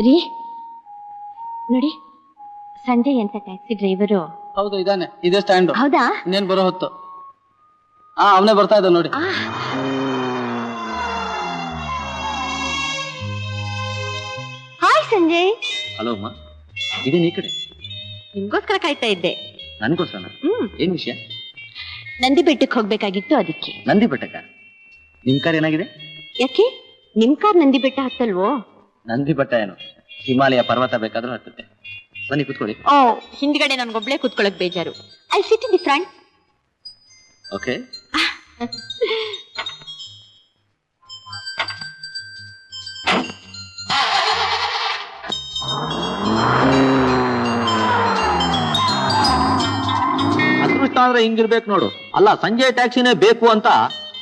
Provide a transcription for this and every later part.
ರೀ? ನೋಡಿ ಸಂಜಯ್ ಅಂತ ಟ್ಯಾಕ್ಸಿ ಡ್ರೈವರು. ಹೌದು ಇದಾನೆ. ಇದೇ ಸ್ಟ್ಯಾಂಡ್. ಹೌದಾ? ಇನ್ನೇನ್ ಬರೋ ಹೊತ್ತು. ಆ ಅವನೇ ಬರ್ತಾ ಇದ್ದ ನೋಡಿ. ಹಾಯ್ ಸಂಜಯ್. ಹಲೋ ಅಮ್ಮ. ಇದೇನು ಈ ಕಡೆ? ನಿಮ್ಗೋಸ್ಕರ ಕಾಯ್ತಾ ಇದ್ದೆ. ನನಗೋಸ್ಕರ ಹ್ಮ್. ಏನ್ ವಿಷಯ? ನಂದಿ ಬೆಟ್ಟಕ್ಕೆ ಹೋಗ್ಬೇಕಾಗಿತ್ತು ಅದಕ್ಕೆ. ನಂದಿ ಬೆಟ್ಟಕ್ಕ? ನಿಮ್ ಕಾರ್ ಏನಾಗಿದೆ? ಯಾಕೆ? ನಿಮ್ ಕಾರ್ ನಂದಿ ಬೆಟ್ಟ ಹತ್ತಲ್ವೋ? ನಂದಿ ಬೆಟ್ಟ ಏನು ಹಿಮಾಲಯ ಪರ್ವತ ಬೇಕಾದ್ರೂ ಹತ್ತುತ್ತೆ ಬನ್ನಿ ಕುತ್ಕೊಳ್ಳಿ ಓ ಹಿಂದ್ಗಡೆ ನನ್ಗೊಬ್ಳೆ ಕೂತ್ಕೊಳ್ಳೋಕ್ ಬೇಜಾರು I sit in the front okay ಅದೃಷ್ಟ ಅಂದ್ರೆ ಹಿಂಗಿರ್ಬೇಕು ನೋಡು ಅಲ್ಲ ಸಂಜೆ ಟ್ಯಾಕ್ಸಿನೇ ಬೇಕು ಅಂತ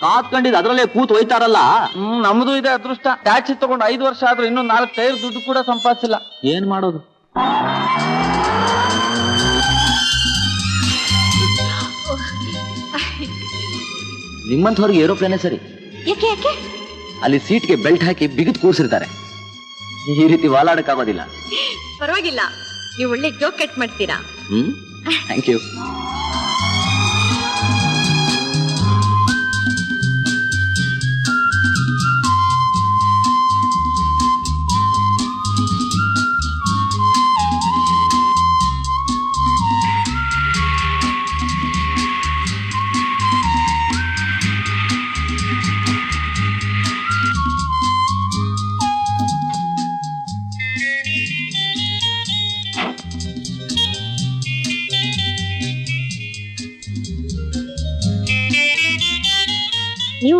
ಕಾತ್ಕೊಂಡಿದ್ ಅದ್ರಲ್ಲೇ ಕೂತ್ ಹೋಯ್ತಾರಲ್ಲ? ಹ್ಮ್ ನಮ್ದು ಇದೆ ಅದೃಷ್ಟ. ಟ್ಯಾಕ್ಸಿ ತಗೊಂಡು ಐದು ವರ್ಷ ಆದ್ರೂ ಇನ್ನೂ ನಾಲ್ಕು ಟೈರ್ ದುಡ್ಡು ಕೂಡ ಸಂಪಾದಿಸಿಲ್ಲ. ಏನ್ ಮಾಡೋದು? ನಿಮ್ಮಂಥವ್ರಿಗೆ ಏರೋಪ್ಲೇನೇ ಸರಿ. ಯಾಕೆ ಯಾಕೆ? ಅಲ್ಲಿ ಸೀಟ್ಗೆ ಬೆಲ್ಟ್ ಹಾಕಿ ಬಿಗಿದ್ ಕೂರ್ಸಿರ್ತಾರೆ. ಈ ರೀತಿ ವಾಲಾಡಕ್ಕಾಗೋದಿಲ್ಲ. ಪರವಾಗಿಲ್ಲ. ನೀವು ಒಳ್ಳೆ ಜೋಕ್ ಕಟ್ ಮಾಡ್ತೀರಾ? ಹ್ಮ್? ಥ್ಯಾಂಕ್ ಯು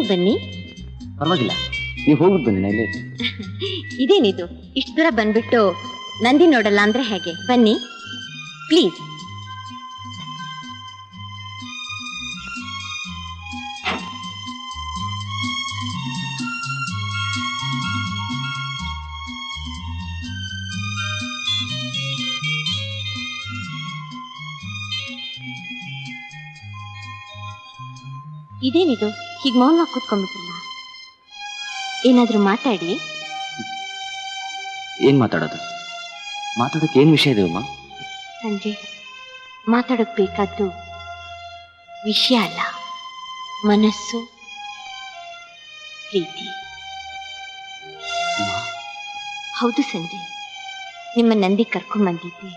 ಬನ್ನಿ. ಪರವಾಗಿಲ್ಲ. ನೀವು ಹೋಗ್ಬಿಟ್ಟು ಬನ್ನಿ ಇಲ್ಲೇ. ಇದೇನಿದು? ಇಷ್ಟು ದೂರ ಬಂದ್ಬಿಟ್ಟು ನಂದಿ ನೋಡಲ್ಲ ಅಂದ್ರೆ ಹೇಗೆ? ಬನ್ನಿ. ಪ್ಲೀಸ್. ಇದೇನಿದು? ಹೀಗೆ ಮೌನವಾಗಿ ಕೂತ್ಕೊಂಡ್ಬಿಟ್ಟಿಲ್ಲ ಏನಾದ್ರೂ ಮಾತಾಡಿ. ಏನ್ ಮಾತಾಡೋದು? ಮಾತಾಡೋಕೆ ಏನ್ ವಿಷಯ ಇದೆ ಅಮ್ಮ ಸಂಜೆ ಮಾತಾಡೋಕ್ ಬೇಕಾದ್ದು ವಿಷಯ ಅಲ್ಲ. ಮನಸ್ಸು ಪ್ರೀತಿ. ಹೌದು ಸಂಜೆ ನಿಮ್ಮ ನಂದಿ ಕರ್ಕೊಂಬಂದಿದ್ದೆ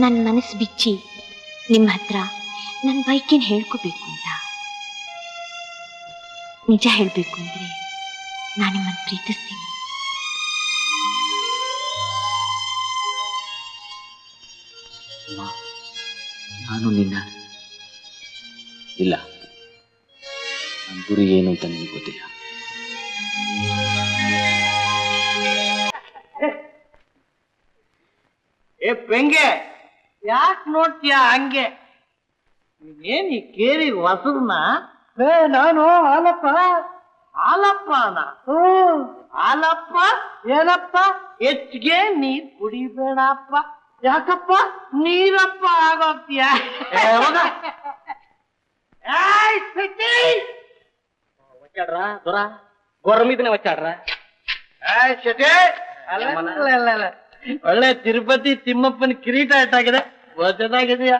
ನನ್ನ ಮನಸ್ಸು ಬಿಚ್ಚಿ ನಿಮ್ಮ ಹತ್ರ ನನ್ನ ಬೈಕೇನು ಹೇಳ್ಕೋಬೇಕು ಅಂತ. ನಿಜ ಹೇಳಬೇಕು ಅಂದ್ರೆ ನಾನು ನಿಮ್ಮನ್ನು ಪ್ರೀತಿಸ್ತೀನಿ. ನಾನು ನಿನ್ನ ಇಲ್ಲ ನನ್ನ ಗುರಿ ಏನು ಅಂತ ನಿನಗೆ ಗೊತ್ತಿಲ್ಲ. ಏ ಪೆಂಗೆ ಯಾಕೆ ನೋಡ್ತೀಯ ಹಂಗೆ? ನೀನೇನು ಈ ಕೇರಿ ಹೊಸದ್ನ? ಏ ನಾನು ಹಾಲಪ್ಪ ಹಾಲಪ್ಪ ನಾ ಹ್ಮ್ ಹಾಲಪ್ಪ ಏನಪ್ಪ ಹೆಚ್ಚಿಗೆ ನೀರ್ ಕುಡಿಬೇಡಪ್ಪ ಯಾಕಪ್ಪ ನೀರಪ್ಪ ಆಗೋಗ್ತೀಯ వచ్చాడ్రా దొరా గొర్ర మీదనే వచ్చాడ్రా ಒಳ್ಳೆ ತಿರುಪತಿ ತಿಮ್ಮಪ್ಪನ ಕಿರೀಟ ಇಟ್ಟಾಗಿದೆ ಚೆನ್ನಾಗಿದೆಯಾ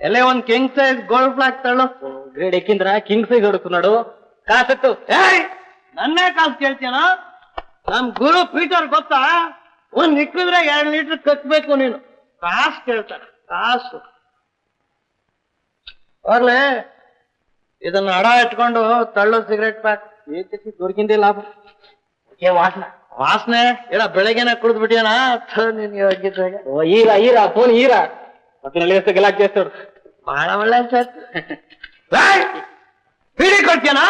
ಎಲ್ಲೇ ಒಂದ್ ಕಿಂಗ್ ಸೈಜ್ ಗೋಲ್ಡ್ ಫ್ಲಾಕ್ ತಳ್ಳು ಗ್ರೇಡ್ ಎಕ್ಕಿಂದ್ರ ಕಿಂಗ್ ಸೈಜ್ ಹೊಡಕು ನೋಡು. ಕಾಸತ್ತು. ನನ್ನೇ ಕಾಸು ಕೇಳ್ತೀಯನ ನಮ್ ಗುರು ಪೀಟರ್ ಗೊತ್ತಾ? ಒಂದ್ ಇಕ್ಕಿದ್ರೆ ಎರಡು ಲೀಟರ್ ಕಟ್ಬೇಕು ನೀನು. ಕಾಸು ಕೇಳ್ತಾನೆ. ಕಾಸು. ಹೋಗ್ಲೆ. ಇದನ್ನ ಅಡ ಇಟ್ಕೊಂಡು ತಳ್ಳೋ ಸಿಗರೇಟ್ ಪ್ಯಾಕ್. ಏತಿ ದುರ್ಗಿಂದೇ ಲಾಭ. ಏ, ವಾಸನೆ. ವಾಸನೆ? ಇಡ, ಬೆಳಗ್ಗೆನ ಕುಡಿದ್ ಬಿಟ್ಟಿಯನ? ಓ, ಈರ ಈರ, ಫೋನ್ ಈರ. ಮತ್ತೆ ಗಲಾಕ್ ಬಹಳ ಒಳ್ಳೆ ಅನ್ಸತ್ತೆ ಹಿಡಿ ಕೊಡ್ತೀಯನಾ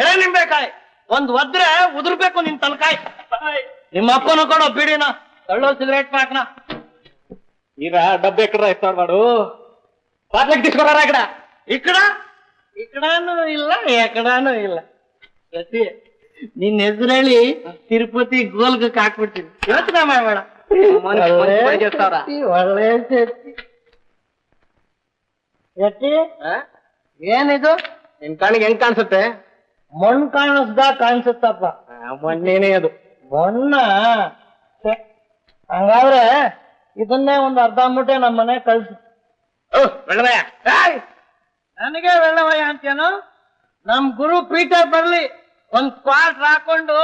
ಎಳೆ ನಿಂಬೇಕಾಯ್ ಒಂದ್ ಒದ್ರೆ ಉದುರ್ಬೇಕು ನಿನ್ ತಲಕಾಯ್ ನಿಮ್ಮ ಅಪ್ಪನು ಕೊಡೋ ಬಿಡಿನ ತಳ್ಳೋ ಸಿಗರೇಟ್ ಪಾಕ್ನ ಈಗ ಡಬ್ಬೆ ಕಡ್ರ ಎಕ್ಸ್ಟಾರ್ ಮಾಡು ಪಾತ್ಲಕ್ ತಿಸ್ಕೊಡಾರ ಇಕಡ ಇಕಡ ಇಕಡಾನು ಇಲ್ಲ ಎಕಡಾನು ಇಲ್ಲ ಸತಿ ನಿನ್ನ ಹೆಸರೇಳಿ ತಿರುಪತಿ ಗೋಲ್ಗಕ್ಕೆ ಹಾಕ್ಬಿಡ್ತೀನಿ ಯೋಚನೆ ಮಾಡಬೇಡ ಒಳ್ಳೆ ಸತಿ ಏನಿದು? ನಿನ್ ಕಣ್ಣಿಗೆ ಹೆಂಗ್ ಕಾಣಿಸುತ್ತೆ? ಮಣ್ ಕಾಣಿಸ್ದ ಕಾಣಿಸುತ್ತಪ್ಪ. ಮೊನ್ನೇನೇ ಅದು. ಮೊನ್ನ ಛೆ, ಹಂಗಾದ್ರೆ ಇದನ್ನೇ ಒಂದು ಅರ್ಧ ಮೂಟೆ ನಮ್ಮ ಮನೆ ಕಳ್ಸು! ನನಗೆ ವೆಳ್ಳವಯ್ಯ ಅಂತೇನು ನಮ್ ಗುರು ಪೀಠ ಬರ್ಲಿ. ಒಂದ್ ಕ್ವಾರ್ಟ್ ಹಾಕೊಂಡು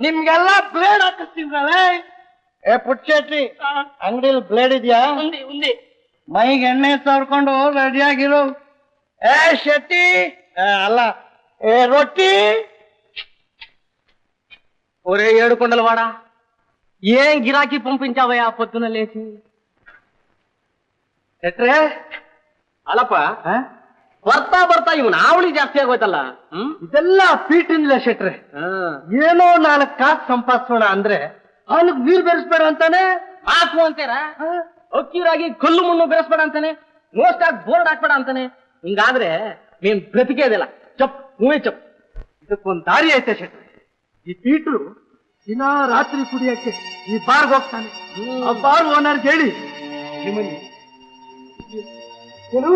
ನಿಮ್ಗೆಲ್ಲ ಬ್ಲೇಡ್ ಹಾಕಿಸ್ತೀವಲ್ಲ ಏ ಪುಟ್ಶೆಟ್ಟಿ ಅಂಗಡಿಲಿ ಬ್ಲೇಡ್ ಇದೆಯಾ? ಮೈಗೆ ಎಣ್ಣೆ ಸವರ್ಕೊಂಡು ರೆಡಿಯಾಗಿರು ಏ ಶೆಟ್ಟಿ ಏ, ಅಲ್ಲ ಏ ರೊಟ್ಟಿ ఒరే ఏడు కొండల వాడా ఏం గిరాకీ పంపించావయ్యా పొద్దున లేచి ಶೆಟ್ರೆ ಅಲ್ಲಪ್ಪ ಬರ್ತಾ ಬರ್ತಾ ಇವನ್ ಆವಳಿ ಜಾಸ್ತಿ ಆಗೋಯ್ತಲ್ಲ ಹ್ಮ್ ಇದೆಲ್ಲ ಪೀಠಿಂದಲೇ ಶೆಟ್ರೆ ಏನೋ ನಾಲ್ಕು ಕಾಸು ಸಂಪಾದಿಸೋಣ ಅಂದ್ರೆ ಅವನಿಗೆ ನೀರ್ ಬೆರೆಸ್ಬೇಡ ಅಂತಾನೆ ಹಾಕು ಅಂತೀರ ಅಕ್ಕಿರಾಗಿ ಕಲ್ಲು ಮಣ್ಣು ಬೆರೆಸ್ಬೇಡ ಅಂತಾನೆ ಮೋಸ್ಟಾಗಿ ಬೋರ್ಡ್ ಹಾಕ್ಬೇಡ ಅಂತಾನೆ ಹಿಂಗಾದ್ರೆ ನೀನ್ ಬ್ರತಿಕೆದಿಲ್ಲ ಚಪ್ ಹೂವೇ ಚಪ್. ಇದಕ್ಕೊಂದ್ ದಾರಿ ಐತೆ ಶೆಟ್ರೆ. ಈ ಪೀಟ್ರು ದಿನಾ ರಾತ್ರಿ ಕುಡಿಯಕ್ಕೆ ಈ ಬಾರ್ ಹೋಗ್ತಾನೆ. ಆ ಬಾರ್ ಓನರ್ ಹೇಳಿ ನಿಮ್ಮಲ್ಲಿ ಏನು?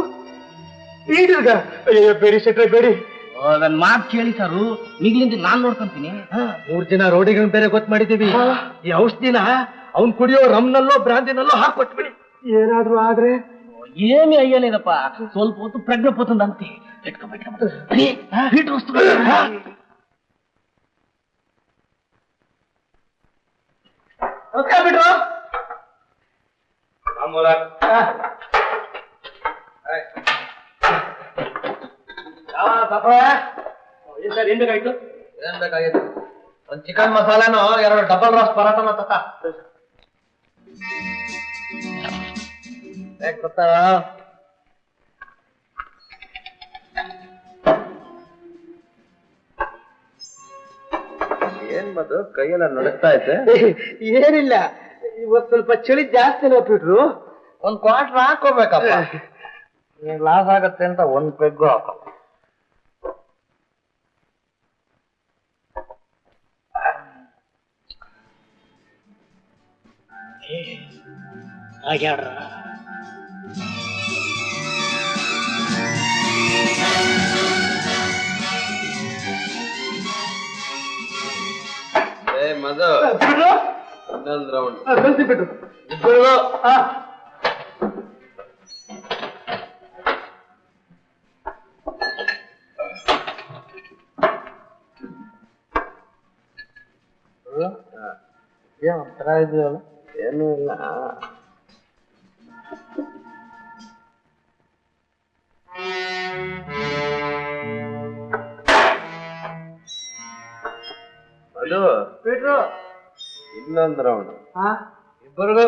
ಪೀಟ್ರಗ? ಅಯ್ಯೋ ಬೇಡಿ ಶೆಟ್ರೆ ಬೇಡಿ. ನನ್ ಮಾತು ಕೇಳಿ ಸಾರು. ಈಗ್ಲಿಂದ ನಾನ್ ನೋಡ್ಕೊಂತೀನಿ. ಮೂರ್ ಜನ ರೋಡಿಗಳನ್ನ ಬೇರೆ ಗೊತ್ತು ಮಾಡಿದೀವಿ ಈ ಔಷಧಿನ ಅವ್ನ್ ಕುಡಿಯೋ ರಮ್ನಲ್ಲೋ ಬ್ರಾಂದಿನಲ್ಲೋ ಹಾಕೊಟ್ಬಿಡಿ ಏನಾದ್ರೂ ಆದ್ರೆ ಏಮಿ ಅಯ್ಯನೇನಪ್ಪ ಸ್ವಲ್ಪ ಹೊತ್ತು ಪ್ರಜ್ಞೆ ಪೋತಂದಂತೆ ಬಿಟ್ರು ಏನ್ ಬೇಕಾಯ್ತು ಏನ್ ಬೇಕಾಗಿತ್ತು ಒಂದ್ ಚಿಕನ್ ಮಸಾಲಾನು ಎರಡು ಡಬಲ್ ರಾಸ್ ಪರಾಟನ ತತ್ತ ಗೊತ್ತಾವ ಏನ್ ಮದು? ಕೈಯೆಲ್ಲ ನಡುಕ್ತಾ ಐತೆ ಏನಿಲ್ಲ. ಇವತ್ ಸ್ವಲ್ಪ ಚಳಿ ಜಾಸ್ತಿ ನೋಡ್ಬಿಟ್ರು ಒಂದ್ ಕ್ವಾರ್ಟರ್ ಹಾಕೋಬೇಕಪ್ಪ ಲಾಸ್ ಆಗತ್ತೆ ಅಂತ ಒಂದ್ ಪೆಗ್ಗು ಹಾಕೋ. ಮದು ಬಿಡ್ರು ಇನ್ನೊಂದ್ ರೌಂಡ್ ಬಿಡು. ಇಬ್ಬರು ಏನ್ ಒಂಥರ ಇದೆಯಲ್ಲ? ಏನೂ ಇಲ್ಲ. ಅದು ಬಿಟ್ರು ಇನ್ನೊಂದ್ ರೌಂಡ್ ಇಬ್ಬರಿಗೂ.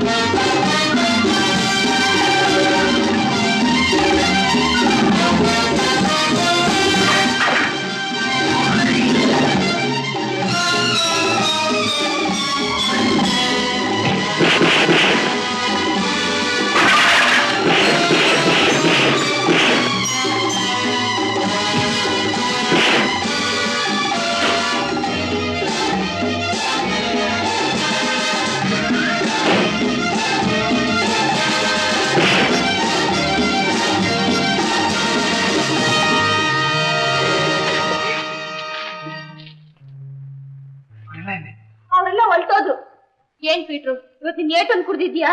ಹ್ಮ್ ಏನ್ ಪೀಟ್ರು ಇವತ್ತು ನೀನ್ ಏಟನ್ ಕುಡ್ದಿದ್ಯಾ?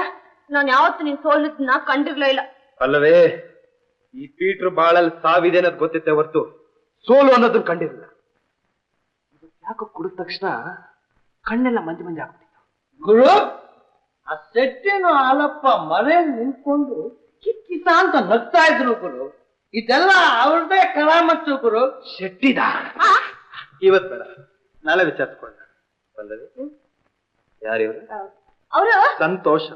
ನಾನ್ ಯಾವತ್ತು ನಿನ್ ಸೋಲಿದ್ನ ಕಂಡಿರ್ಲೇ ಇಲ್ಲ. ಅಲ್ಲವೇ ಈ ಪೀಟ್ರು ಬಾಳಲ್ಲಿ ಸಾವಿದೆ ಅನ್ನೋದು ಗೊತ್ತಿತ್ತೆ ಹೊರ್ತು. ಸೋಲು ಅನ್ನೋದನ್ನ ಕಂಡಿರಲಿಲ್ಲ. ಯಾಕೋ ಕುಡಿದ ತಕ್ಷಣ ಕಣ್ಣೆಲ್ಲ ಮಂಜು ಮಂಜು ಆಗ್ಬಿಟ್ಟಿತ್ತು. ಗುರು ಆ ಶೆಟ್ಟಿನ ಹಾಲಪ್ಪ ಮನೆಯಲ್ಲಿ ನಿಂತ್ಕೊಂಡು ಕಿಕ್ಕಿಸ ಅಂತ ನಗ್ತಾ ಇದ್ರು ಗುರು. ಇದೆಲ್ಲ ಅವ್ರದೇ ಕಲಾಮತ್ತು ಗುರು. ಶೆಟ್ಟಿದ ಇವತ್ ಬೇಡ. ನಾಳೆ ವಿಚಾರಿಸ್ಕೊಂಡ ಬಂದది ಯಾರಿವ್ರು? ಅವರು? ಸಂತೋಷ್.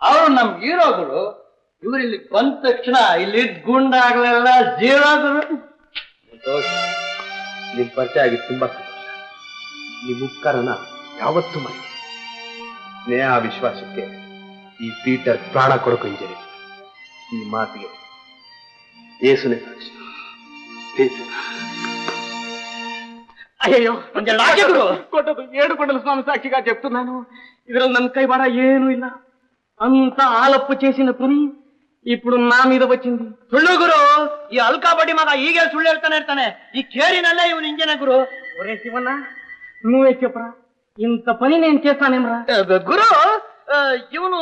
ಅವ್ರು ನಮ್ ಹೀರೋಗಳು ಇವ್ರು ಇಲ್ಲಿ ಬಂದ ತಕ್ಷಣ ಇಲ್ಲಿ ಗುಂಡಾಗ್ಲೆಲ್ಲ ಜೀರೋಗಳು ಸಂತೋಷ್. ನಿಮ್ ಪರಿಚಯ ಆಗಿ ತುಂಬಾ ಸಂತೋಷ. ನಿಮ್ ಉಪಕಾರನ ಯಾವತ್ತೂ ಮಾಡಿ ಸ್ನೇಹ ವಿಶ್ವಾಸಕ್ಕೆ ಈ ಪೀಟರ್ ಪ್ರಾಣ ಕೊಡಕು ಹಿಂಜರಿ. ಈ ಮಾತಿಗೆ ಏಸುನೇ ಸಾಕ್ಷಿ. ಪೀಟರ್. అయ్యో కొట్టదు ఏడు కొండల స్వామి సాక్షిగా చెప్తున్నాను ఇదిలో నన్ను కైవాడ ఏను ఇలా అంత ఆలప్పు చేసిన పని ఇప్పుడు నా మీద వచ్చింది ಸುಳ್ಳು ಗುರು ಈ ಅಲ್ಕಾಬಡ್ಡಿ ಮಗ ಹೀಗೆ ಸುಳ್ಳು ಹೇಳ್ತಾನೆ ಇರ್ತಾನೆ ಈ ಕೇರಿನಲ್ಲೇ ಇವನು ಹಿಂಗೇನೆ ಗುರು ఒరే శివన్న నువ్వే చెప్పరా ఇంత పని నేను చేస్తానేమ్రా ಗುರು ಇವನು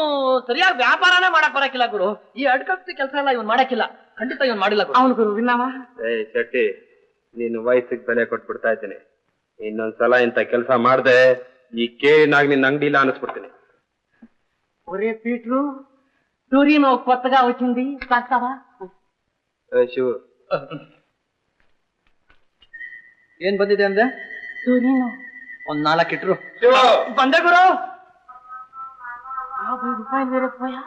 ಸರಿಯಾಗಿ ವ್ಯಾಪಾರನೇ ಮಾಡಕ್ ಬರಕಿಲ್ಲ ಗುರು ಈ ಅಡ್ಕಕ್ತಿ ಕೆಲಸ ಎಲ್ಲ ಇವನು ಮಾಡಕ್ಕಿಲ್ಲ ಖಂಡಿತ ಇವನು ಮಾಡಿಲ್ಲ ಗುರು అవును గురు విన్నావా ಏ ಶೆಟ್ಟಿ ನೀನು ವಯಸ್ಸಿಗೆ ಬೆಲೆ ಕೊಟ್ಬಿಡ್ತಾ ಇದ್ದೀನಿ ಇನ್ನೊಂದ್ಸಲ ಇಂಥ ಕೆಲಸ ಮಾಡ್ದೆ ಈ ಕೇಳಿನಾಗ ನಿನ್ನ ಅಂಗಡಿ ಇಲ್ಲ ಅನಿಸ್ಬಿಡ್ತೀನಿ ఒరే పీట్లు టూరిన్ ఒక కొత్తగా వచ్చింది కాస్తావా ಏ, ಶಿವು ಏನ್ ಬಂದಿದೆ ಅಂದ್ರೆ టూరిన్ ಒಂದ್ ನಾಲ್ಕು ಇಟ್ರು ಶಿವು ಬಂದೆ ಗುರು యాభై రూపాయలు వేరే పోయా